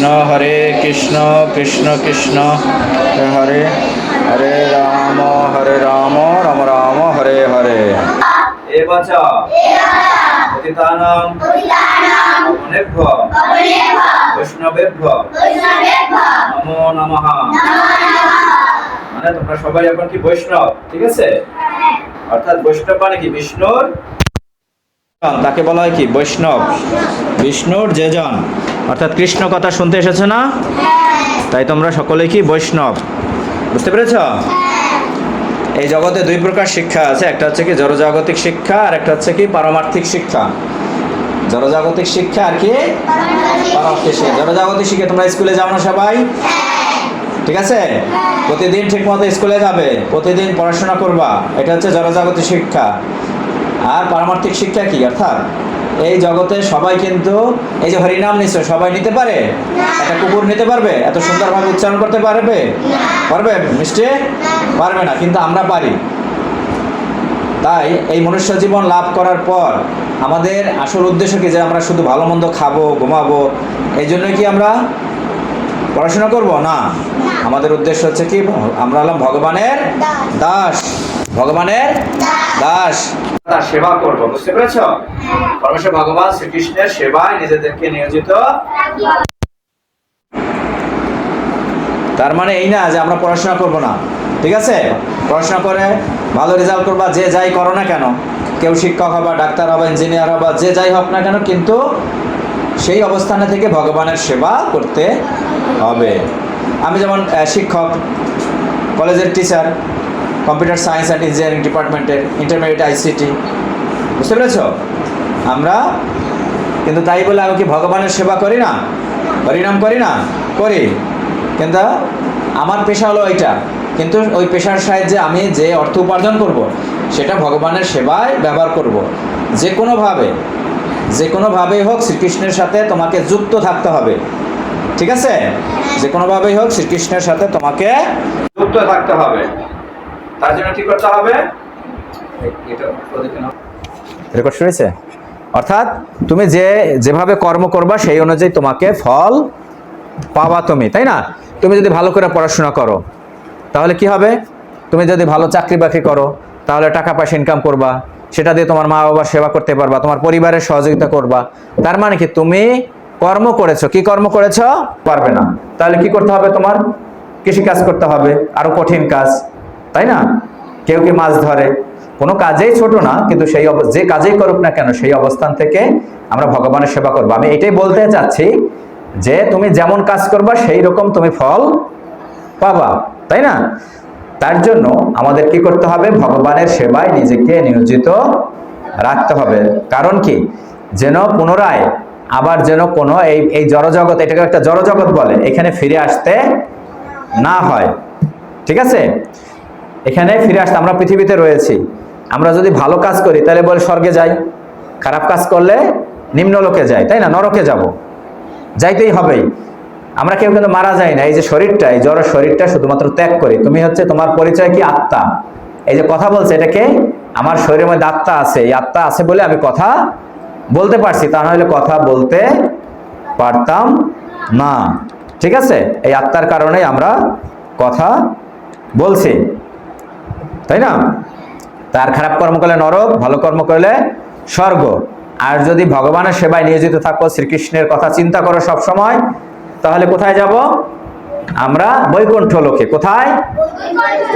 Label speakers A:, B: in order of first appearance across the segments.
A: কৃষ্ণ হরে কৃষ্ণ কৃষ্ণ কৃষ্ণ হরে হরে রাম হরে রাম রাম রাম হরে হরে
B: এ বাচা পতিতানাং অনেভ্য বৈষ্ণবেভ্য নমো মানে তোমরা সবাই এখন কি বৈষ্ণব ঠিক আছে অর্থাৎ বৈষ্ণব মানে কি বিষ্ণুর তাকে বলা হয় কি বৈষ্ণব বিষ্ণুর যেজন অর্থাৎ কৃষ্ণ কথা শুনতে এসেছ না তাই তোমরা সকলে কি বৈষ্ণব বুঝতে পেরেছ এই জগতে দুই প্রকার শিক্ষা আছে একটা হচ্ছে কি জড়জাগতিক শিক্ষা আর একটা হচ্ছে কি পারমার্থিক শিক্ষা জড়জাগতিক শিক্ষা আর কি পারমার্থিক শিক্ষা জড়জাগতিক শিক্ষা তোমরা স্কুলে যাও না সবাই ঠিক আছে প্রতিদিন ঠিক মতো স্কুলে যাবে প্রতিদিন পড়াশোনা করবা এটা হচ্ছে জড়জাগতিক শিক্ষা আর পারমার্থিক শিক্ষা কি অর্থাৎ এই জগতে সবাই কিন্তু এই যে হরিনাম নিশ্চয় সবাই নিতে পারে একটা কুকুর নিতে পারবে এত সুন্দরভাবে উচ্চারণ করতে পারবে পারবে মিষ্টি পারবে না কিন্তু আমরা পারি তাই এই মনুষ্য জীবন লাভ করার পর আমাদের আসল উদ্দেশ্য কি যে আমরা শুধু ভালো মন্দ খাবো ঘুমাবো এই জন্য কি আমরা পড়াশোনা করব না আমাদের উদ্দেশ্য হচ্ছে কি আমরা হলাম ভগবানের দাস ভগবানের দাস তার সেবা করব বুঝতে পেরেছ পরমেশ্বর ভগবান শ্রীকৃষ্ণের সেবায় নিজেদেরকে নিয়োজিত তার মানে এই না যে আমরা পড়াশোনা করব না ঠিক আছে পড়াশোনা করে ভালো রেজাল্ট করবা যে যাই করো না কেন কেউ শিক্ষক হবা ডাক্তার হবা ইঞ্জিনিয়ার হবা যে যাই হোক না কেন কিন্তু সেই অবস্থানে থেকে ভগবানের সেবা করতে হবে আমি যেমন শিক্ষক কলেজের teacher computer science and engineering ডিপার্টমেন্টের ইন্টারমিডিয়েট আইসিটি বুঝতে পেরেছ আমরা কিন্তু তাই বলে আমি কি ভগবানের সেবা করি না হরিনাম করি না করি কিন্তু আমার পেশা হলো ওইটা কিন্তু ওই পেশার সাহায্যে আমি যে অর্থ উপার্জন করব। সেটা ভগবানের সেবায় ব্যবহার করব। যে কোনোভাবে যে কোনোভাবেই হোক শ্রীকৃষ্ণের সাথে তোমাকে যুক্ত থাকতে হবে ঠিক আছে যে কোনোভাবেই হোক শ্রীকৃষ্ণের সাথে তোমাকে যুক্ত থাকতে হবে তার জন্য কি করতে হবে রেকর্ড শুনেছে অর্থাৎ তুমি যে যেভাবে কর্ম করবা সেই অনুযায়ী তোমাকে ফল পাবা তুমি তাই না তুমি যদি ভালো করে পড়াশোনা করো তাহলে কি হবে তুমি যদি ভালো চাকরি বাকরি করো তাহলে টাকা পয়সা ইনকাম করবা সেটা দিয়ে তোমার মা বাবার সেবা করতে পারবা তোমার পরিবারের সহযোগিতা করবা তার মানে কি তুমি কর্ম করেছো কি কর্ম করেছ পারবে না তাহলে কি করতে হবে তোমার কৃষি কাজ করতে হবে আরো কঠিন কাজ তাই না কেউ কি মাছ ধরে কোনো কাজেই ছোট না কিন্তু সেই যে কাজেই করুক না কেন সেই অবস্থান থেকে আমরা ভগবানের সেবা করবো আমি এটাই বলতে চাচ্ছি যে তুমি যেমন কাজ করবা সেই রকম তুমি ফল পাবা তাই না তার জন্য আমাদের কি করতে হবে ভগবানের সেবায় নিজেকে নিয়োজিত রাখতে হবে কারণ কি যেন পুনরায় আবার যেন কোনো এই এই জড়জগৎ এটাকে একটা জড়জগৎ বলে এখানে ফিরে আসতে না হয় ঠিক আছে এখানে ফিরে আসতে আমরা পৃথিবীতে রয়েছি আমরা যদি ভালো কাজ করি তাহলে বলে স্বর্গে যাই খারাপ কাজ করলে নিম্নলোকে যাই তাই না নরকে যাব যাইতেই হবেই আমরা কেউ কিন্তু মারা যায় না এই যে শরীরটা এই জড় শরীরটা শুধুমাত্র ত্যাগ করি তুমি হচ্ছে তোমার পরিচয় কি আত্মা এই যে কথা বলছে এটাকে আমার শরীরের মধ্যে আত্মা আছে এই আত্মা আছে বলে আমি কথা বলতে পারছি তা নাহলে কথা বলতে পারতাম না ঠিক আছে এই আত্মার কারণে আমরা কথা বলছি তাই না তার খারাপ কর্ম করলে নরক ভালো কর্ম করলে স্বর্গ আর যদি ভগবানের সেবায় নিয়োজিত থাকো শ্রীকৃষ্ণের কথা চিন্তা করো সব সময় তাহলে কোথায় যাব আমরা বৈকুণ্ঠ লোকে কোথায়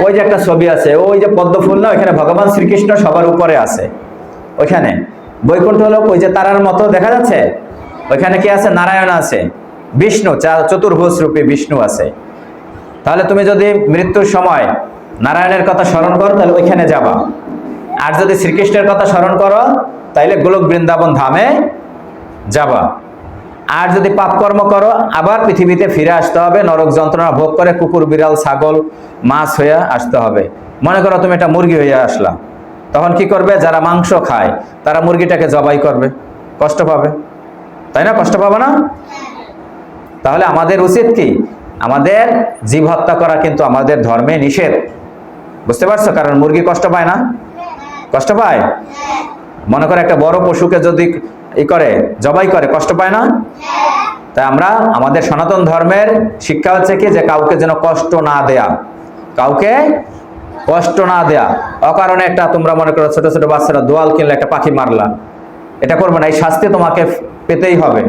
B: ওই যে একটা ছবি আছে ওই যে পদ্ম ফুল না ওইখানে ভগবান শ্রীকৃষ্ণ সবার উপরে আছে ওইখানে বৈকুণ্ঠ লোক ওই যে তারার মতো দেখা যাচ্ছে ওইখানে কি আছে নারায়ণ আছে বিষ্ণু চতুর্ভুজ রূপে বিষ্ণু আছে তাহলে তুমি যদি মৃত্যুর সময় নারায়ণের কথা স্মরণ করো তাহলে ওইখানে যাবা আর যদি শ্রীকৃষ্ণের কথা স্মরণ করো তাহলে গোলক বৃন্দাবন ধামে যাবা আর যদি পাপকর্ম করো আবার পৃথিবীতে ফিরে আসতে হবে নরক যন্ত্রণা ভোগ করে কুকুর বিড়াল ছাগল মাছ হয়ে আসতে হবে মনে করো তুমি একটা মুরগি হয়ে আসলা তখন কি করবে যারা মাংস খায় তারা মুরগিটাকে জবাই করবে কষ্ট পাবে তাই না কষ্ট পাবে না তাহলে আমাদের উচিত কি আমাদের জীব হত্যা করা কিন্তু আমাদের ধর্মে নিষেধ বুঝতে পারছো কারণ মুরগি কষ্ট পায় না কষ্ট পায় মনে করে একটা বড় পশুকে যদি ই করে জবাই করে কষ্ট পায় না তাই আমরা আমাদের সনাতন ধর্মের শিক্ষা হচ্ছে কি যে কাউকে যেন কষ্ট না দেয়া কাউকে কষ্ট না দেয়া অকারণে একটা তোমরা মনে করো ছোট ছোট বাচ্চারা দোয়াল কিনলে একটা পাখি মারলা এটা করবে না এই শাস্তি তোমাকে পেতেই হবে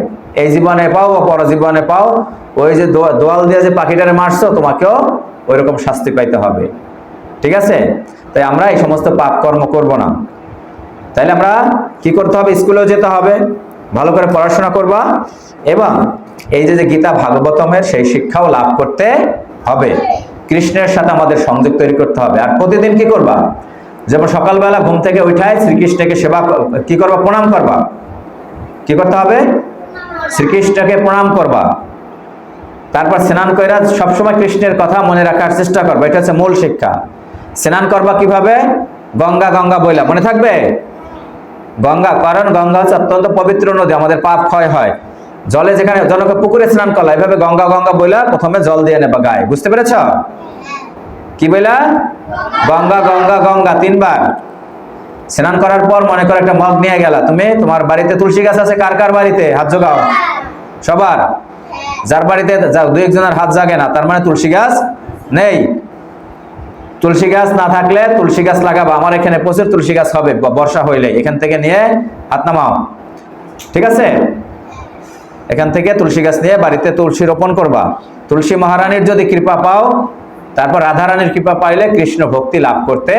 B: এই জীবনে পাও বা জীবনে পাও ওই যে দোয়াল দিয়ে যে পাখিটারে মারছো তোমাকেও ওইরকম শাস্তি পাইতে হবে ঠিক আছে তাই আমরা এই সমস্ত পাপ কর্ম করব না তাইলে আমরা কি করতে হবে স্কুলেও যেতে হবে ভালো করে পড়াশোনা করবা এবং এই যে গীতা ভাগবতমের সেই শিক্ষাও লাভ করতে হবে কৃষ্ণের সাথে আমাদের সংযোগ তৈরি করতে হবে আর প্রতিদিন কি করবা যেমন সকালবেলা ঘুম থেকে উঠায় শ্রীকৃষ্ণকে সেবা কি করবা প্রণাম করবা কি করতে হবে শ্রীকৃষ্ণকে প্রণাম করবা তারপর স্নান কইরা সবসময় কৃষ্ণের কথা মনে রাখার চেষ্টা করবা এটা হচ্ছে মূল শিক্ষা স্নান করবা কিভাবে গঙ্গা গঙ্গা বইলা মনে থাকবে গঙ্গা কারণ গঙ্গা হচ্ছে অত্যন্ত পবিত্র নদী আমাদের পাপ ক্ষয় হয় জলে যেখানে জনকে পুকুরে স্নান করলা এভাবে গঙ্গা গঙ্গা বইলা প্রথমে জল দিয়ে নেবা গায়ে বুঝতে পেরেছ কি বইলা গঙ্গা গঙ্গা গঙ্গা তিনবার স্নান করার পর মনে করো একটা মগ নিয়ে গেলা তুমি তোমার বাড়িতে তুলসী গাছ আছে কার কার বাড়িতে হাত জোগাও সবার যার বাড়িতে দু একজনের হাত জাগে না তার মানে তুলসী গাছ নেই তুলসী গাছ না থাকলে তুলসী গাছ লাগাবো আমার এখানে প্রচুর তুলসী গাছ হবে বর্ষা হইলে এখান থেকে নিয়ে হাত নামাও ঠিক আছে এখান থেকে তুলসী গাছ নিয়ে বাড়িতে তুলসী রোপণ করবা তুলসী মহারানীর যদি কৃপা পাও তারপর রাধারানীর কৃপা পাইলে কৃষ্ণ ভক্তি লাভ করতে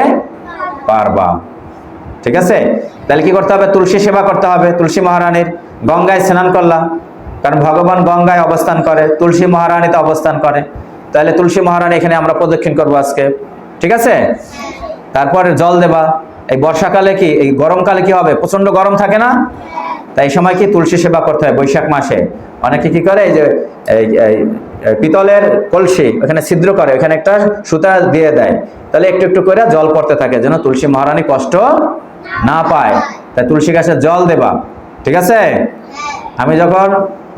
B: পারবা ঠিক আছে তাহলে কি করতে হবে তুলসী সেবা করতে হবে তুলসী মহারানীর গঙ্গায় স্নান করলাম কারণ ভগবান গঙ্গায় অবস্থান করে তুলসী মহারানীতে অবস্থান করে তাহলে তুলসী মহারানী এখানে আমরা প্রদক্ষিণ করবো আজকে ঠিক আছে তারপরে জল দেবা এই বর্ষাকালে কি এই গরমকালে কি হবে প্রচন্ড গরম থাকে না তাই সময় কি তুলসী সেবা করতে হয় বৈশাখ মাসে অনেকে কি করে যে পিতলের কলসি ওখানে ছিদ্র করে ওখানে একটা সুতা দিয়ে দেয় তাহলে একটু একটু করে জল পড়তে থাকে যেন তুলসী মহারানী কষ্ট না পায় তাই তুলসী গাছে জল দেবা ঠিক আছে আমি যখন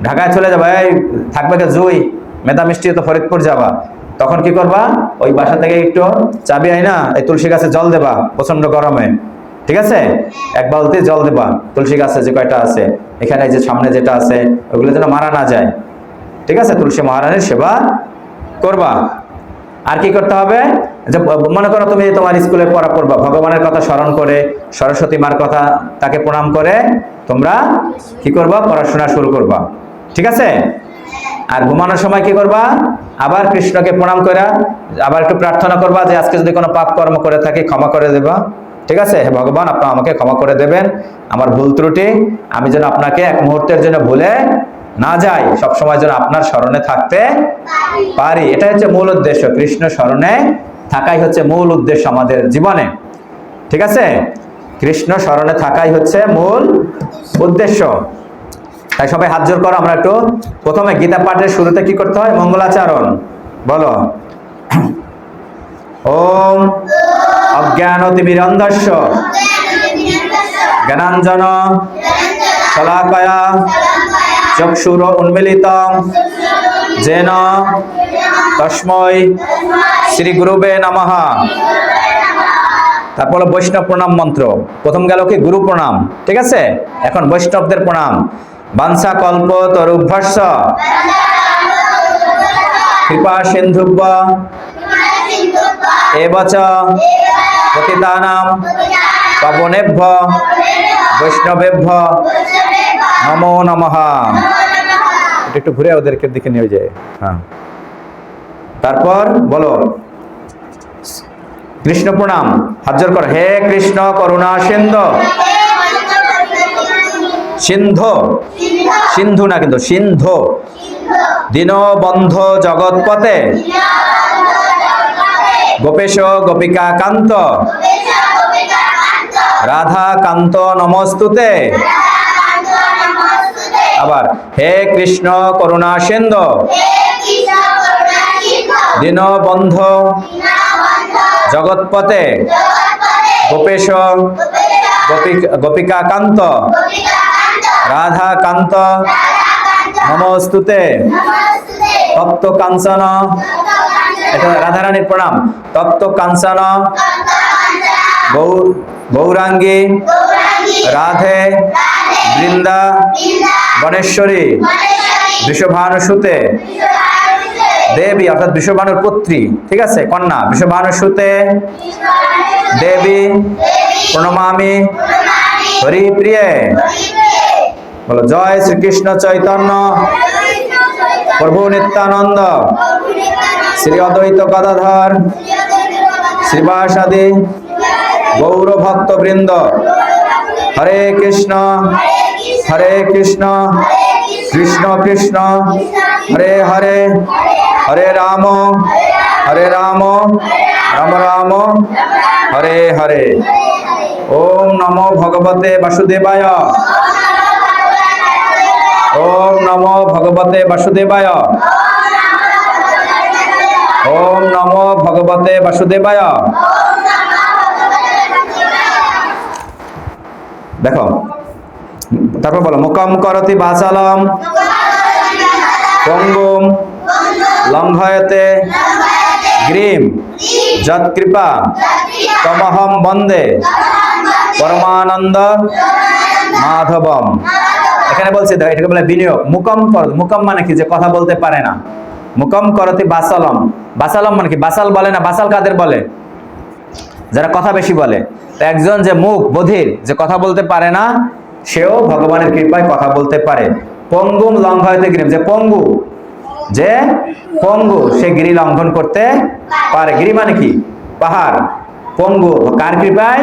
B: ঢাকায় চলে যাবো এই থাকবে জুই মেধা মিষ্টি তো ফরিদপুর যাবা তখন কি করবা ওই বাসা থেকে একটু চাবি আয় না এই তুলসী গাছে জল দেবা প্রচন্ড গরমে ঠিক আছে এক বালতি জল দেবা তুলসী গাছে যে কয়টা আছে এখানে যে সামনে যেটা আছে ওগুলো যেন মারা না যায় ঠিক আছে তুলসী মহারানীর সেবা করবা আর কি করতে হবে যে মনে করো তুমি তোমার স্কুলে পড়া পড়বা ভগবানের কথা স্মরণ করে সরস্বতী মার কথা তাকে প্রণাম করে তোমরা কি করবা পড়াশোনা শুরু করবা ঠিক আছে আর ঘুমানোর সময় কি করবা আবার কৃষ্ণকে প্রণাম করা আবার একটু প্রার্থনা করবা যে আজকে যদি কোনো পাপ কর্ম করে থাকি ক্ষমা করে দেবা ঠিক আছে হে ভগবান আপনার আমাকে ক্ষমা করে দেবেন আমার ভুল ত্রুটি আমি যেন আপনাকে এক মুহূর্তের জন্য ভুলে না যাই সবসময় যেন আপনার স্মরণে থাকতে পারি এটা হচ্ছে মূল উদ্দেশ্য কৃষ্ণ স্মরণে থাকাই হচ্ছে মূল উদ্দেশ্য আমাদের জীবনে ঠিক আছে কৃষ্ণ স্মরণে থাকাই হচ্ছে মূল উদ্দেশ্য তাই সবাই হাত জোর করো আমরা একটু প্রথমে গীতা পাঠের শুরুতে কি করতে হয় মঙ্গলাচরণ বলো ওম অজ্ঞান অজ্ঞানতিমিরন্ধস্য জ্ঞানাঞ্জন শলাকয়া চক্ষুর উন্মিলিত জেন তস্ময় শ্রী গুরুবে নমঃ তারপর বৈষ্ণব প্রণাম মন্ত্র প্রথম গেল কি গুরু প্রণাম ঠিক আছে এখন বৈষ্ণবদের প্রণাম বাংসা কল্প তরুভ্যস কৃপা সিন্ধুব্য এবচ পতিতানাম পবনেভ্য বৈষ্ণবেভ্য নমো নমঃ এটা একটু ঘুরে ওদেরকে দিকে নিয়ে যায় হ্যাঁ তারপর বলো কৃষ্ণ প্রণাম হাজার কর হে কৃষ্ণ করুণা সিন্ধ সিন্ধ সিন্ধু না কিন্তু সিন্ধু দীনবন্ধ জগৎপথে গোপেশ গোপিকা কান্ত রাধা কান্ত নমস্তুতে আবার হে কৃষ্ণ করুণা সিন্ধু দীনবন্ধ জগৎপথে গোপেশ গোপিকা কান্ত রাধা কান্ত নমস্তুতে তপ্ত কাঞ্চন এটা রাধারানীর প্রণাম তপ্ত কাঞ্চন গৌরাঙ্গী রাধে বৃন্দা গণেশ্বরী বৃষভানুসুতে দেবী অর্থাৎ বিশ্বভানুর পুত্রী ঠিক আছে কন্যা বিশ্বভানুসুতে দেবী প্রণমামি হরিপ্রিয়ে বলো জয় শ্রীকৃষ্ণ চৈতন্য প্রভু নিত্যানন্দ শ্রী অদ্বৈত গদাধর শ্রীবাসাদি গৌর বৃন্দ হরে কৃষ্ণ হরে কৃষ্ণ কৃষ্ণ কৃষ্ণ হরে হরে হরে রাম হরে রাম রাম রাম হরে হরে ওম নমো ভগবতে বাসুদেবায় ওম নমো ভগবতে বাসুদেবায় ওম নমো ভগবতে বাসুদেবায় দেখো তারপর বলো মুকম করতি বাচালম পঙ্গম লঙ্ঘয়তে গ্রীম যৎকৃপা তমহম বন্দে পরমানন্দ মাধবম এখানে বলছে এটাকে বলে বিনিয়োগ মুকম কর মুকম মানে কি যে কথা বলতে পারে না মুকম করতে বাসালম বাসালম মানে কি বাসাল বলে না বাসাল কাদের বলে যারা কথা বেশি বলে তো একজন যে মুখ বধির যে কথা বলতে পারে না সেও ভগবানের কৃপায় কথা বলতে পারে পঙ্গুম লঙ্ঘয়তে গিরিম যে পঙ্গু যে পঙ্গু সে গিরি লঙ্ঘন করতে পারে গিরি মানে কি পাহাড় পঙ্গু কার কৃপায়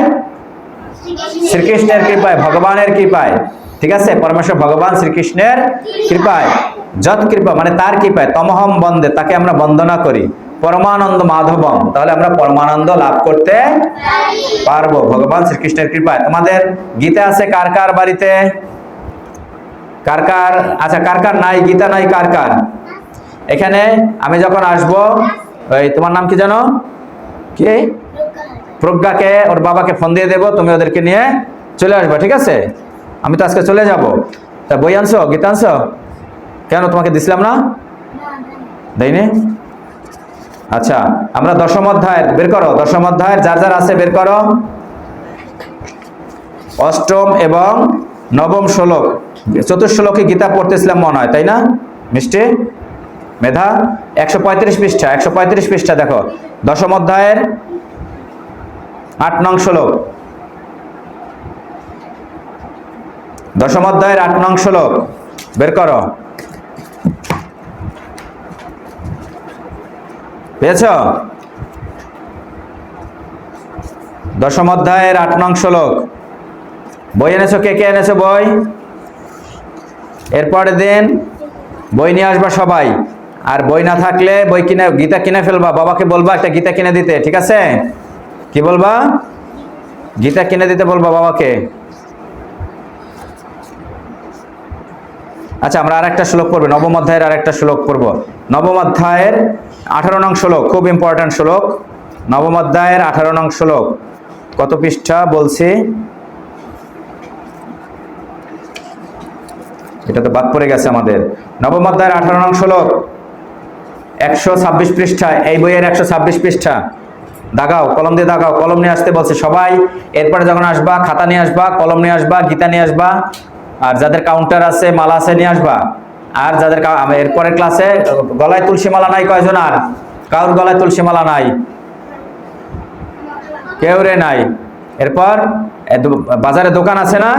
B: শ্রীকৃষ্ণের কৃপায় ভগবানের কৃপায় ঠিক আছে পরমেশ্বর ভগবান শ্রীকৃষ্ণের কৃপায় যত কৃপা মানে তার কৃপায় তমহম বন্দে তাকে আমরা বন্দনা করি পরমানন্দ মাধবম তাহলে আমরা পরমানন্দ লাভ করতে পারবো ভগবান শ্রীকৃষ্ণের কৃপায় তোমাদের গীতে আছে কার কার বাড়িতে কার কার আচ্ছা কার কার নাই গীতা নাই কার কার এখানে আমি যখন আসব ওই তোমার নাম কি জানো কি প্রজ্ঞাকে ওর বাবাকে ফোন দিয়ে দেবো তুমি ওদেরকে নিয়ে চলে আসবো ঠিক আছে আমি তো আজকে চলে যাব তা বই আনছো গীতা আনছো কেন তোমাকে দিছিলাম না দেয়নি আচ্ছা আমরা দশম অধ্যায়ের বের করো দশম অধ্যায়ের যার যার আছে বের করো অষ্টম এবং নবম শ্লোক চতুর্শ্লোকে গীতা পড়তেছিলাম মনে হয় তাই না মিষ্টি মেধা একশো পঁয়ত্রিশ পৃষ্ঠা একশো পঁয়ত্রিশ পৃষ্ঠা দেখো দশম অধ্যায়ের আট নং শ্লোক দশম অধ্যায়ের আট নং শ্লোক বের করো পেয়েছ দশম অধ্যায়ের আট নং শ্লোক বই এনেছো কে কে এনেছো বই এরপরে দিন বই নিয়ে আসবা সবাই আর বই না থাকলে বই কিনে গীতা কিনে ফেলবা বাবাকে বলবা একটা গীতা কিনে দিতে ঠিক আছে কি বলবা গীতা কিনে দিতে বলবা বাবাকে আচ্ছা আমরা আর একটা শ্লোক পড়বো নবম অধ্যায়ের আর একটা শ্লোক পড়বো নবম অধ্যায়ের আঠারো নং শ্লোক খুব ইম্পর্ট্যান্ট শ্লোক নবম অধ্যায়ের আঠারো নং শ্লোক কত পৃষ্ঠা বলছি এটা তো বাদ পড়ে গেছে আমাদের নবম অধ্যায়ের আঠারো নং শ্লোক একশো ছাব্বিশ পৃষ্ঠা এই বইয়ের একশো ছাব্বিশ পৃষ্ঠা দাগাও কলম দিয়ে দাগাও কলম নিয়ে আসতে বলছে সবাই এরপরে যখন আসবা খাতা নিয়ে আসবা কলম নিয়ে আসবা গীতা নিয়ে আসবা আর যাদের কাউন্টার আছে মালা আছে নিয়ে আসবা আর যাদের এরপরের ক্লাসে গলায় তুলসী মালা নাই কয়জন আর কারোর গলায় তুলসী মালা নাই কেউ রে নাই এরপর বাজারে দোকান আছে না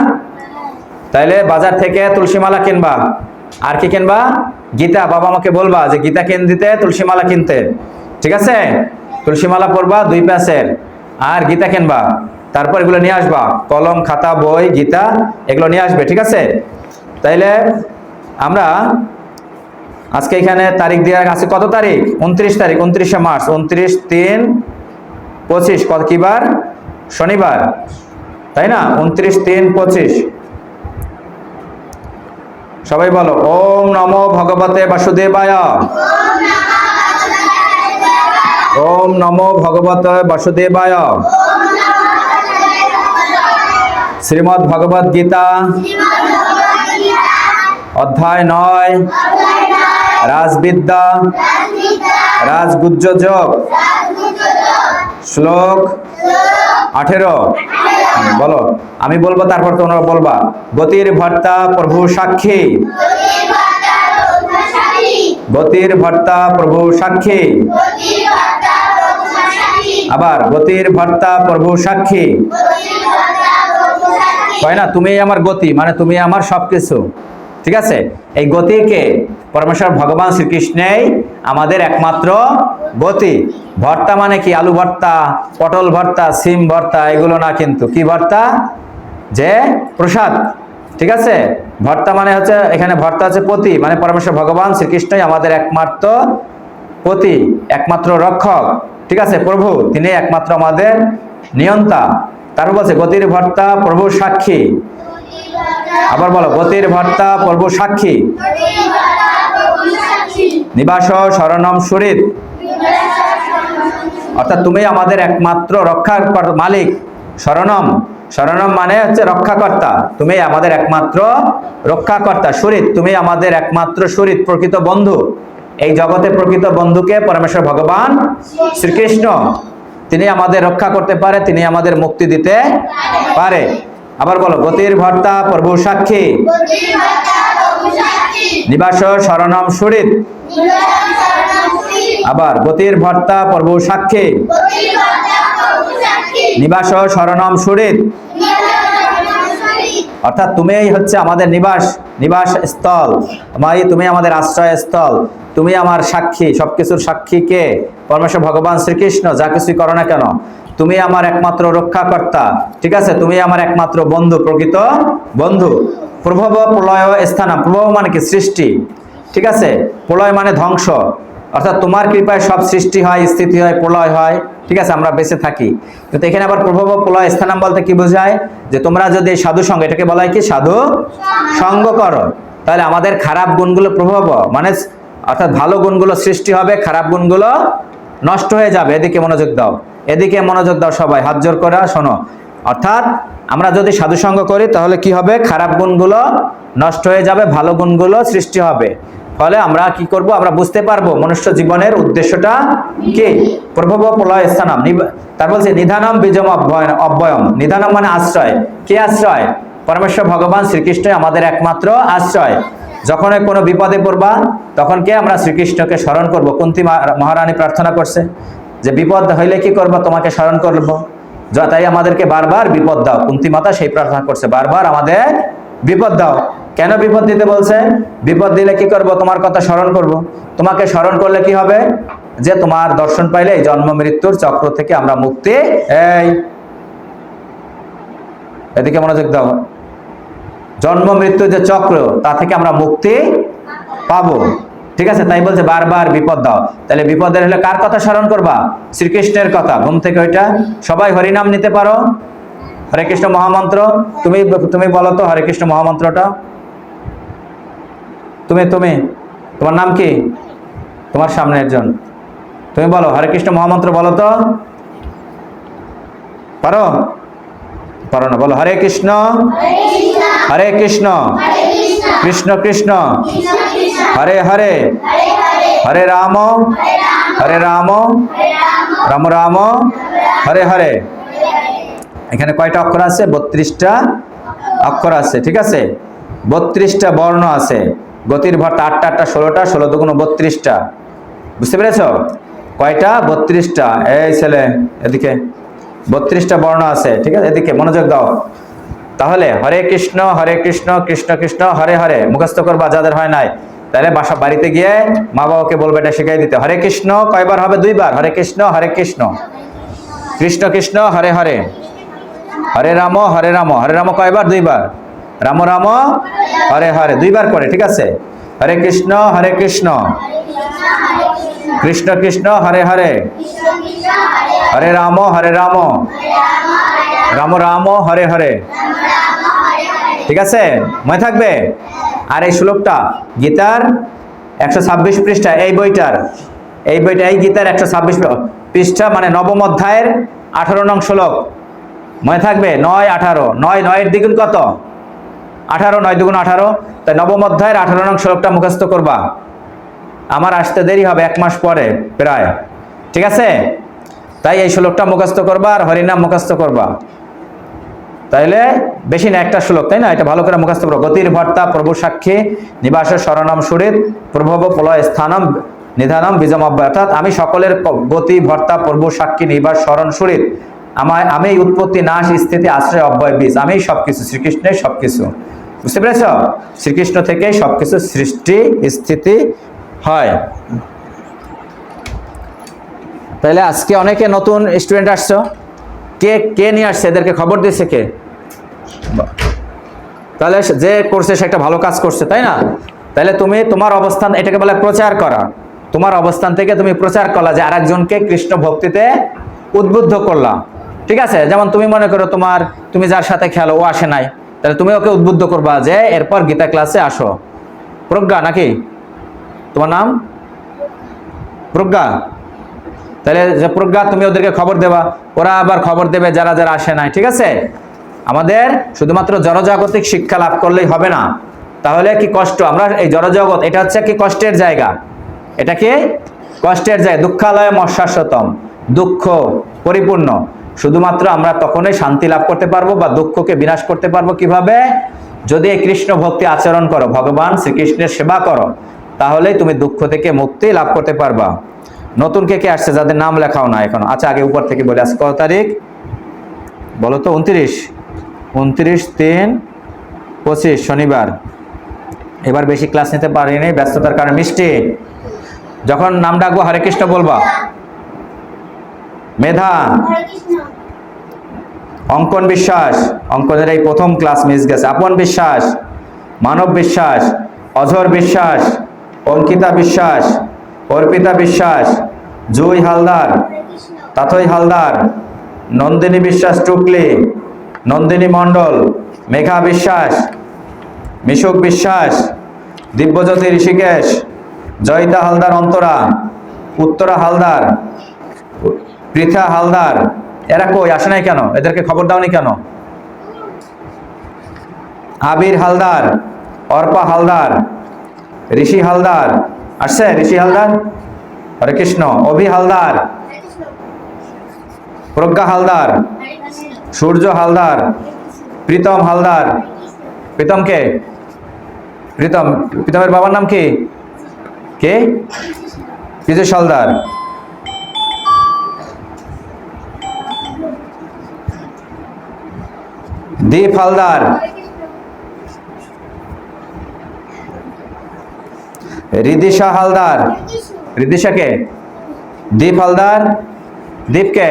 B: তাইলে বাজার থেকে তুলসী মালা কিনবা আর কি কিনবা গীতা বাবা আমাকে বলবা যে গীতা কিন দিতে তুলসী মালা কিনতে ঠিক আছে তুলসী মালা পরবা দুই প্যাসের আর গীতা কিনবা তারপর এগুলো নিয়ে আসবা কলম খাতা বই গীতা এগুলো নিয়ে আসবে ঠিক আছে তাইলে আমরা আজকে এখানে তারিখ দিয়ে আছে কত তারিখ উনত্রিশ তারিখ উনত্রিশে মার্চ উনত্রিশ তিন পঁচিশ কত কিবার শনিবার তাই না উনত্রিশ তিন পঁচিশ সবাই বলো ওম নম ভগবতে বাসুদেবায় ওম নম ভগবত বাসুদেবায় শ্রীমদ ভগবদ গীতা অধ্যায় নয় রাজবিদ্যা রাজগুজ্জ যোগ শ্লোক আঠেরো বলো আমি বলবো তারপর তোমরা বলবা গতির ভর্তা প্রভু সাক্ষী গতির ভর্তা প্রভু সাক্ষী আবার গতির ভর্তা প্রভু সাক্ষী হয় না তুমি আমার গতি মানে তুমি আমার সব কিছু ঠিক আছে এই গতিকে পরমেশ্বর ভগবান শ্রীকৃষ্ণেই আমাদের একমাত্র গতি ভর্তা মানে কি আলু ভর্তা পটল ভর্তা সিম ভর্তা এগুলো না কিন্তু কি ভর্তা যে প্রসাদ ঠিক আছে ভর্তা মানে হচ্ছে এখানে ভর্তা হচ্ছে পতি মানে পরমেশ্বর ভগবান শ্রীকৃষ্ণই আমাদের একমাত্র পতি একমাত্র রক্ষক ঠিক আছে প্রভু তিনি একমাত্র আমাদের নিয়ন্তা তারপর বলছে গতির ভর্তা প্রভু সাক্ষী আবার বলো গতির ভর্তা প্রভু সাক্ষী নিবাস শরণম সুরিত অর্থাৎ তুমি আমাদের একমাত্র রক্ষার মালিক শরণম শরণম মানে হচ্ছে রক্ষাকর্তা তুমি আমাদের একমাত্র রক্ষাকর্তা সুরিত তুমি আমাদের একমাত্র সুরিত প্রকৃত বন্ধু এই জগতে প্রকৃত বন্ধুকে পরমেশ্বর ভগবান শ্রীকৃষ্ণ তিনি আমাদের রক্ষা করতে পারে তিনি আমাদের মুক্তি দিতে পারে আবার বলো গতির ভর্তা প্রভু সাক্ষী নিবাস শরণম সুরিত আবার গতির ভর্তা প্রভু সাক্ষী নিবাস শরণম সুরিত অর্থাৎ তুমিই হচ্ছে আমাদের নিবাস নিবাস স্থল তুমি আমাদের আশ্রয়স্থল তুমি আমার সাক্ষী সব কিছুর সাক্ষী কে পরমেশ্বর ভগবান শ্রীকৃষ্ণ যা কিছুই করো না কেন তুমি আমার একমাত্র রক্ষাকর্তা ঠিক আছে তুমি আমার একমাত্র বন্ধু প্রকৃত বন্ধু প্রভব প্রলয় স্থানা প্রভব মানে কি সৃষ্টি ঠিক আছে প্রলয় মানে ধ্বংস অর্থাৎ তোমার কৃপায় সব সৃষ্টি হয় স্থিতি হয় প্রলয় হয় ঠিক আছে আমরা বেঁচে থাকি কিন্তু এখানে আবার প্রভব প্রলয় স্থানাম বলতে কি বোঝায় যে তোমরা যদি সাধু সঙ্গ এটাকে বলা হয় কি সাধু সঙ্গ করো তাহলে আমাদের খারাপ গুণগুলো প্রভাব মানে অর্থাৎ ভালো গুণগুলো সৃষ্টি হবে খারাপ গুণগুলো নষ্ট হয়ে যাবে এদিকে মনোযোগ দাও এদিকে মনোযোগ দাও সবাই হাত জোর করা শোনো অর্থাৎ আমরা যদি সাধুসঙ্গ করি তাহলে কি হবে খারাপ গুণগুলো নষ্ট হয়ে যাবে ভালো গুণগুলো সৃষ্টি হবে ফলে আমরা কি করব আমরা বুঝতে পারবো মনুষ্য জীবনের উদ্দেশ্যটা কি প্রভব প্রলয় স্থানম তার বলছে নিধানম বীজম অব্যয় অব্যয়ম নিধানম মানে আশ্রয় কে আশ্রয় পরমেশ্বর ভগবান শ্রীকৃষ্ণ আমাদের একমাত্র আশ্রয় যখন কোনো বিপদে পড়বা তখন কে আমরা শ্রীকৃষ্ণকে স্মরণ করব কুন্তি মহারানী প্রার্থনা করছে যে বিপদ হইলে কি করব তোমাকে স্মরণ করব তাই আমাদেরকে বারবার বিপদ দাও কুন্তি মাতা সেই প্রার্থনা করছে বারবার আমাদের বিপদ দাও কেন বিপদ দিতে বলছে বিপদ দিলে কি করব তোমার কথা স্মরণ করব তোমাকে স্মরণ করলে কি হবে যে তোমার দর্শন পাইলে এই জন্ম মৃত্যুর চক্র থেকে আমরা মুক্তি এই এদিকে মনোযোগ দাও জন্ম মৃত্যু যে চক্র তা থেকে আমরা মুক্তি পাব ঠিক আছে তাই বলছে বারবার বিপদ দাও তাহলে বিপদের হলে কার কথা স্মরণ করবা শ্রীকৃষ্ণের কথা ঘুম থেকে ওইটা সবাই হরিনাম নিতে পারো হরে কৃষ্ণ মহামন্ত্র তুমি তুমি বলো তো হরে কৃষ্ণ মহামন্ত্রটা তুমি তুমি তোমার নাম কি তোমার সামনে একজন তুমি বলো হরে কৃষ্ণ মহামন্ত্র বলো তো পারো পারো না বলো হরে কৃষ্ণ হরে কৃষ্ণ কৃষ্ণ কৃষ্ণ হরে হরে হরে রাম হরে রাম রাম রাম হরে হরে এখানে কয়টা অক্ষর আছে বত্রিশটা অক্ষর আছে ঠিক আছে বত্রিশটা বর্ণ আছে গতির ভর আটটা আটটা ষোলোটা ষোলো দুগুণ বত্রিশটা বুঝতে পেরেছ কয়টা বত্রিশটা এই ছেলে এদিকে বত্রিশটা বর্ণ আছে ঠিক আছে এদিকে মনোযোগ দাও তাহলে হরে কৃষ্ণ হরে কৃষ্ণ কৃষ্ণ কৃষ্ণ হরে হরে মুখস্থ করবা যাদের হয় নাই তাহলে বাসা বাড়িতে গিয়ে মা বাবাকে বলবে এটা শিখাই দিতে হরে কৃষ্ণ কয়বার হবে দুইবার হরে কৃষ্ণ হরে কৃষ্ণ কৃষ্ণ কৃষ্ণ হরে হরে হরে রাম হরে রাম হরে রাম কয়বার দুইবার রাম রাম হরে হরে দুইবার করে ঠিক আছে হরে কৃষ্ণ হরে কৃষ্ণ কৃষ্ণ কৃষ্ণ হরে হরে হরে রাম হরে রাম রাম রাম হরে হরে ঠিক আছে মনে থাকবে আর এই শ্লোকটা গীতার একশো ছাব্বিশ পৃষ্ঠা এই বইটার এই বইটা এই গীতার একশো ছাব্বিশ পৃষ্ঠা মানে নবম অধ্যায়ের আঠারো নং শ্লোক মনে থাকবে নয় আঠারো নয় নয়ের দ্বিগুণ কত আঠারো নয় দ্বিগুণ আঠারো তাই নবম অধ্যায়ের আঠারো নং শ্লোকটা মুখস্থ করবা আমার আসতে দেরি হবে এক মাস পরে প্রায় ঠিক আছে তাই এই শ্লোকটা মুখস্থ করবা আর হরিনাম মুখস্থ করবা তাইলে বেশি না একটা শ্লোক তাই না এটা ভালো করে মুখস্থ করো গতির ভর্তা প্রভু সাক্ষী নিবাস শরণম সুরিত প্রভব প্রলয় স্থানম নিধানম বিজম অর্থাৎ আমি সকলের গতি ভর্তা প্রভু সাক্ষী নিবাস শরণ সুরিত আমায় আমি উৎপত্তি নাশ স্থিতি আশ্রয় অব্যয় বীজ আমি সব কিছু শ্রীকৃষ্ণের সব কিছু বুঝতে পেরেছ শ্রীকৃষ্ণ থেকে সব কিছু সৃষ্টি স্থিতি হয় তাহলে আজকে অনেকে নতুন স্টুডেন্ট আসছো কে কে নিয়ে আসছে এদেরকে খবর দিয়েছে কে তাহলে যে করছে সে একটা ভালো কাজ করছে তাই না তাহলে তুমি তোমার অবস্থান এটাকে বলে প্রচার করা তোমার অবস্থান থেকে তুমি প্রচার করলা যে আরেকজনকে কৃষ্ণ ভক্তিতে উদ্বুদ্ধ করলা ঠিক আছে যেমন তুমি মনে করো তোমার তুমি যার সাথে খেলো ও আসে নাই তাহলে তুমি ওকে উদ্বুদ্ধ করবা যে এরপর গীতা ক্লাসে আসো প্রজ্ঞা নাকি তোমার নাম প্রজ্ঞা তাহলে প্রজ্ঞা তুমি ওদেরকে খবর দেবা ওরা আবার খবর দেবে যারা যারা আসে নাই ঠিক আছে আমাদের শুধুমাত্র জনজাগতিক শিক্ষা লাভ করলেই হবে না তাহলে কি কষ্ট আমরা এই জনজগৎ এটা হচ্ছে কি কষ্টের জায়গা এটা কি কষ্টের জায়গা দুঃখালয় মশাশ্বতম দুঃখ পরিপূর্ণ শুধুমাত্র আমরা তখনই শান্তি লাভ করতে পারবো বা দুঃখকে বিনাশ করতে পারবো কিভাবে যদি এই কৃষ্ণ ভক্তি আচরণ করো ভগবান শ্রীকৃষ্ণের সেবা করো তাহলে তুমি দুঃখ থেকে মুক্তি লাভ করতে পারবা নতুন কে কে আসছে যাদের নাম লেখাও না এখন আচ্ছা আগে উপর থেকে বলে আসছে কত তারিখ বলো তো উনত্রিশ উনত্রিশ তিন পঁচিশ শনিবার এবার বেশি ক্লাস নিতে পারিনি ব্যস্ততার কারণে মিষ্টি যখন নাম ডাকবো হরে কৃষ্ণ বলবা মেধা অঙ্কন বিশ্বাস অঙ্কনের এই প্রথম ক্লাস মিস গেছে আপন বিশ্বাস মানব বিশ্বাস অঝর বিশ্বাস অঙ্কিতা বিশ্বাস অর্পিতা বিশ্বাস জুই হালদার তাতই হালদার নন্দিনী বিশ্বাস টুকলি নন্দিনী মণ্ডল মেঘা বিশ্বাস মিশুক বিশ্বাস দিব্যজ্যোতি ঋষিকেশ জয়িতা হালদার অন্তরা উত্তরা হালদার পৃথা হালদার এরা কই আসে নাই কেন এদেরকে খবর দাওনি কেন আবির হালদার অর্পা হালদার ঋষি হালদার আসছে ঋষি হালদার হরে কৃষ্ণ অভি হালদার প্রজ্ঞা হালদার সূর্য হালদার প্রীতম হালদার প্রীতম কে প্রীতম প্রীতমের বাবার নাম কি কে বিজয় হালদার দীপ হালদার রিদিশা হালদার কে দীপ হালদার কে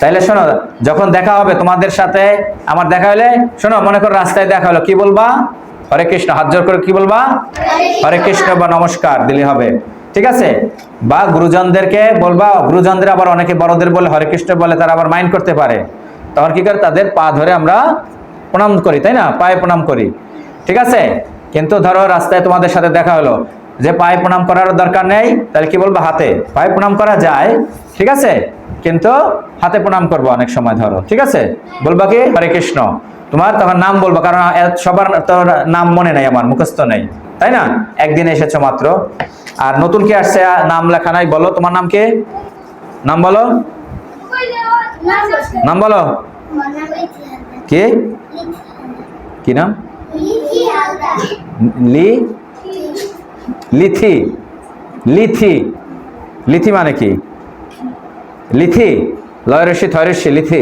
B: তাইলে শোনো যখন দেখা হবে তোমাদের সাথে আমার দেখা হলে শোনো মনে করো রাস্তায় দেখা হলো কি বলবা হরে কৃষ্ণ হাত জোর করে কি বলবা হরে কৃষ্ণ বা নমস্কার দিলে হবে ঠিক আছে বা গুরুজনদেরকে বলবা গুরুজনদের আবার অনেকে বড়দের বলে হরে কৃষ্ণ বলে তারা আবার মাইন্ড করতে পারে তখন কি করে তাদের পা ধরে আমরা প্রণাম করি তাই না পায়ে প্রণাম করি ঠিক আছে কিন্তু ধরো রাস্তায় তোমাদের সাথে দেখা হলো যে পায়ে প্রণাম করার দরকার নেই তাহলে কি বলবো হাতে পায়ে প্রণাম করা যায় ঠিক আছে কিন্তু হাতে প্রণাম করবো অনেক সময় ধরো ঠিক আছে বলবো কি হরে কৃষ্ণ তোমার তখন নাম বলবো কারণ সবার তো নাম মনে নেই আমার মুখস্থ নেই তাই না একদিন এসেছো মাত্র আর নতুন কি আসছে নাম লেখা নাই বলো তোমার নাম কে নাম বলো নাম বলো কে কি নাম লি লিথি লিথি লিথি মানে কি লিথি লয়রেশি থয়রেশি লিথি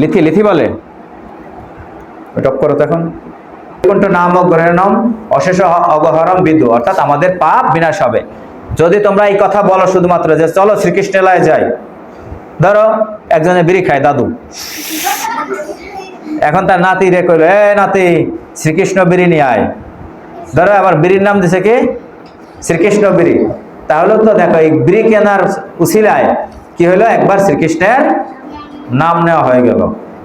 B: লিথি লিথি বলে টপ করো তখন কোনটা নাম ও অশেষ অগহরম বিদ্যু অর্থাৎ আমাদের পাপ বিনাশ হবে যদি তোমরা এই কথা বলো শুধুমাত্র যে চলো শ্রীকৃষ্ণেলায় যাই ধরো একজনে বিড়ি খায় দাদু এখন তার নাতি রে কইল এ নাতি শ্রীকৃষ্ণ বিড়ি নিয়ে আয় ধরো আবার বিড়ির নাম দিছে কি শ্রীকৃষ্ণ বিড়ি তাহলে তো দেখো এই বিড়ি কেনার উশিলায় কি হলো একবার শ্রীকৃষ্ণের নাম নেওয়া হয়ে গেল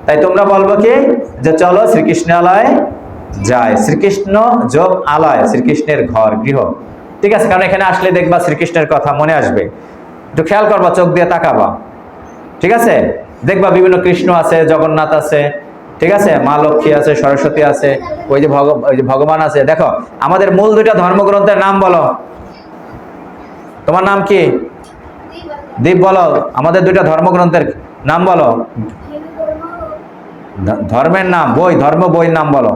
B: তাই তোমরা বলবো কি যে চলো শ্রীকৃষ্ণ আলয় যায় শ্রীকৃষ্ণ যোগ আলয় শ্রীকৃষ্ণের ঘর গৃহ ঠিক আছে কারণ এখানে আসলে দেখবা শ্রীকৃষ্ণের কথা মনে আসবে একটু খেয়াল করবা চোখ দিয়ে তাকাবা ঠিক আছে দেখবা বিভিন্ন কৃষ্ণ আছে জগন্নাথ আছে ঠিক আছে মা লক্ষ্মী আছে সরস্বতী আছে ওই যে ওই যে ভগবান আছে দেখো আমাদের মূল দুইটা ধর্মগ্রন্থের নাম বলো তোমার নাম কি দ্বীপ বলো আমাদের দুইটা ধর্মগ্রন্থের নাম বলো ধর্মের নাম বই ধর্ম বইয়ের নাম বলো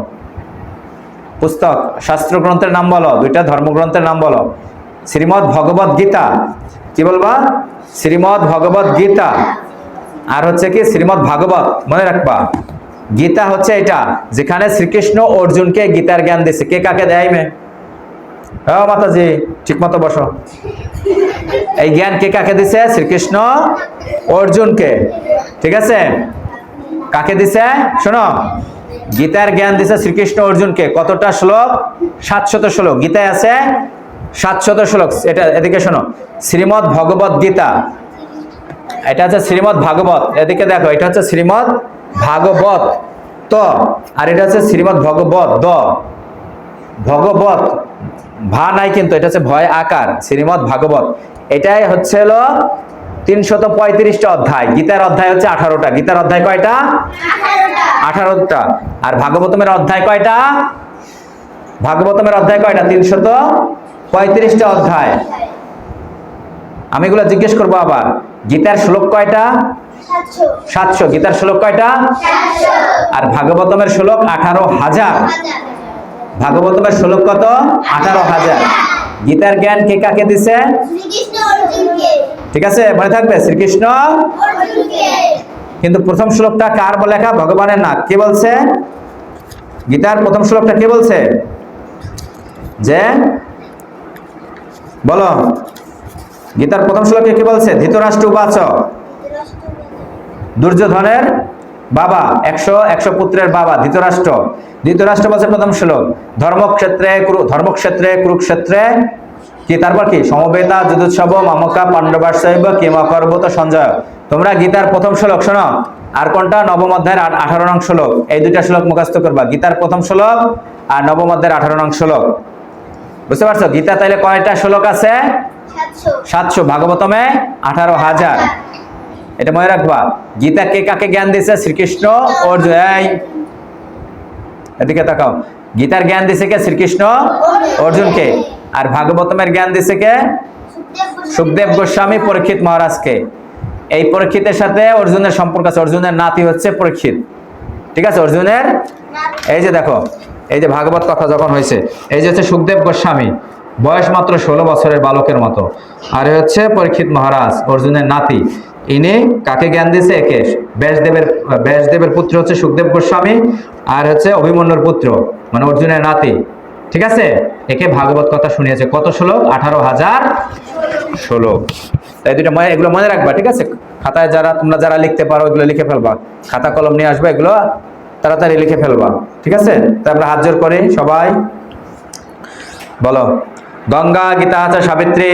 B: পুস্তক শাস্ত্র গ্রন্থের নাম বলো দুইটা ধর্মগ্রন্থের নাম বলো শ্রীমৎ ভগবত গীতা কি বলবা শ্রীমৎ ভগবত গীতা আর হচ্ছে কি শ্রীমৎ ভাগবত মনে রাখবা গীতা হচ্ছে এটা যেখানে শ্রীকৃষ্ণ অর্জুনকে গীতার জ্ঞান দিয়েছে কে কাকে দেয় মে হ্যাঁ মাতাজি ঠিক মতো বসো এই জ্ঞান কে কাকে দিছে শ্রীকৃষ্ণ অর্জুনকে ঠিক আছে কাকে দিছে শোনো গীতার জ্ঞান দিছে শ্রীকৃষ্ণ অর্জুনকে কতটা শ্লোক সাতশত শ্লোক গীতায় আছে সাতশত শ্লোক এটা এদিকে শোনো শ্রীমৎ ভগবত গীতা এটা হচ্ছে শ্রীমৎ ভাগবত এদিকে দেখো এটা হচ্ছে শ্রীমদ ভাগবত ত আর এটা হচ্ছে শ্রীমদ ভগবত দ ভগবত ভা নাই কিন্তু এটা হচ্ছে ভয় আকার শ্রীমৎ ভাগবত এটাই হচ্ছে হলো তিনশত পঁয়ত্রিশটা অধ্যায় গীতার অধ্যায় হচ্ছে আঠারোটা গীতার অধ্যায় কয়টা আঠারোটা আর ভাগবতমের অধ্যায় কয়টা ভাগবতমের অধ্যায় কয়টা তিনশত পঁয়ত্রিশটা অধ্যায় আমি এগুলো জিজ্ঞেস করবো আবার গীতার শ্লোক কয়টা সাতশো গীতার শ্লোক কয়টা আর ভাগবতমের শ্লোক আঠারো হাজার ভাগবতমের শ্লোক কত আঠারো হাজার গীতার জ্ঞান কে কাকে দিছে ঠিক আছে মনে থাকবে শ্রীকৃষ্ণ কিন্তু প্রথম শ্লোকটা কার লেখা ভগবানের না কে বলছে গীতার প্রথম শ্লোকটা কে বলছে যে বলো গীতার প্রথম শ্লোকে কি বলছে ধৃতরাষ্ট্র উপাচক দুর্যোধনের বাবা একশো একশো পুত্রের বাবা ধৃতরাষ্ট্র ধৃতরাষ্ট্র বলছে প্রথম শ্লোক ধর্মক্ষেত্রে ধর্মক্ষেত্রে কুরুক্ষেত্রে কি তারপর কি সমবেতা যুদুৎসব মামকা পাণ্ডবাসব কেমা পর্বত সঞ্জয় তোমরা গীতার প্রথম শ্লোক শোনো আর কোনটা নবম অধ্যায়ের আঠারো নং শ্লোক এই দুইটা শ্লোক মুখস্থ করবা গীতার প্রথম শ্লোক আর নবম অধ্যায়ের আঠারো নং শ্লোক বুঝতে পারছো গীতা তাইলে কয়টা শ্লোক আছে সাতশো ভাগবতমে আঠারো হাজার এটা মনে রাখবা গীতা কে কাকে জ্ঞান দিছে শ্রীকৃষ্ণ অর্জুন এদিকে তাকাও গীতার জ্ঞান দিছে কে শ্রীকৃষ্ণ অর্জুনকে আর ভাগবতমের জ্ঞান দিছে কে সুখদেব গোস্বামী পরীক্ষিত মহারাজকে এই পরীক্ষিতের সাথে অর্জুনের সম্পর্ক আছে অর্জুনের নাতি হচ্ছে পরীক্ষিত ঠিক আছে অর্জুনের এই যে দেখো এই যে ভাগবত কথা যখন হয়েছে এই যে হচ্ছে সুখদেব গোস্বামী বয়স মাত্র ষোলো বছরের বালকের মতো আর হচ্ছে পরীক্ষিত মহারাজ অর্জুনের নাতি ইনি কাকে জ্ঞান দিয়েছে একে ব্যাসদেবের ব্যাসদেবের পুত্র হচ্ছে সুখদেব গোস্বামী আর হচ্ছে অভিমন্যুর পুত্র মানে অর্জুনের নাতি ঠিক আছে একে ভাগবত কথা শুনিয়েছে কত শ্লোক আঠারো হাজার ষোলো তাই দুইটা মনে এগুলো মনে রাখবা ঠিক আছে খাতায় যারা তোমরা যারা লিখতে পারো এগুলো লিখে ফেলবা খাতা কলম নিয়ে আসবা এগুলো তাড়াতাড়ি লিখে ফেলবা ঠিক আছে তারপরে হাত জোর করে সবাই বলো গঙ্গা গীতা আছে সাবিত্রী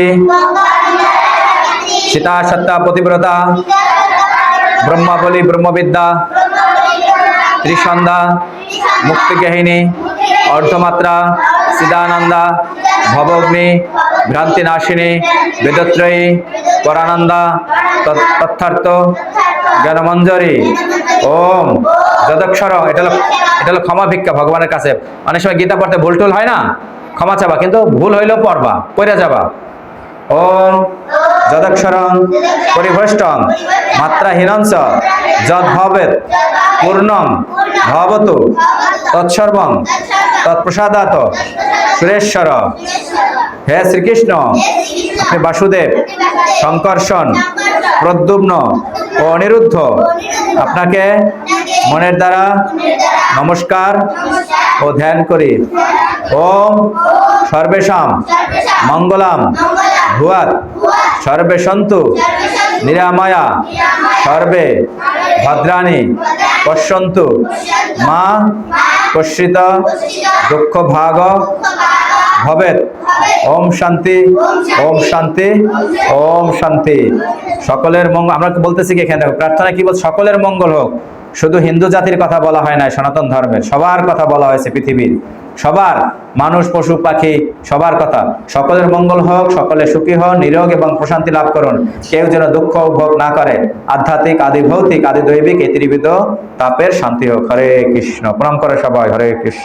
B: সীতা সত্তা পতিব্রতা ব্রহ্মাবলী ব্রহ্মবিদ্যা ত্রিসন্ধ্যা মুক্তিগহিনী অর্ধমাত্রা সিদানন্দা ভবগ্নি ভ্রান্তিনাশিনী বেদত্রয়ী পরানন্দা তথার্থ জ্ঞানমঞ্জরী ওম যদক্ষর এটা হলো এটা হলো ক্ষমা ভিক্ষা ভগবানের কাছে অনেক সময় গীতা পড়তে ভুল টুল হয় না ক্ষমা চাবা কিন্তু ভুল হইলেও পড়বা পড়ে যাবা ওম যদক্ষরং পরিভষ্টং মাত্রাহীনঞ্চ যদ ভবেত পূর্ণম ভবত তৎসর্বং তৎপ্রসাদাত সুরেশ্বর হে শ্রীকৃষ্ণ আপনি বাসুদেব শঙ্কর্ষণ প্রদ্যুম্ন ও অনিরুদ্ধ আপনাকে মনের দ্বারা নমস্কার ও ধ্যান করি ওম সর্বেশাম মঙ্গলাম ভুয়াত সর্বে সন্তু নিরামায়া সর্বে ভদ্রাণী পশ্যন্তু মা কর্ষিত দুঃখ ভাগ ভবেত ওম শান্তি ওম শান্তি ওম শান্তি সকলের মঙ্গল আমরা বলতেছি কি এখানে দেখো প্রার্থনা কি বল সকলের মঙ্গল হোক শুধু হিন্দু জাতির কথা বলা হয় না সনাতন ধর্মের সবার কথা বলা হয়েছে পৃথিবীর সবার মানুষ পশু পাখি সবার কথা সকলের মঙ্গল হোক সকলে সুখী হন নিরোগ এবং প্রশান্তি লাভ করুন কেউ যেন দুঃখ ভোগ না করে আধ্যাত্মিক আদি ভৌতিক আদি দৈবিক এই ত্রিবিধ তাপের শান্তি হোক হরে কৃষ্ণ প্রণাম করে সবাই হরে কৃষ্ণ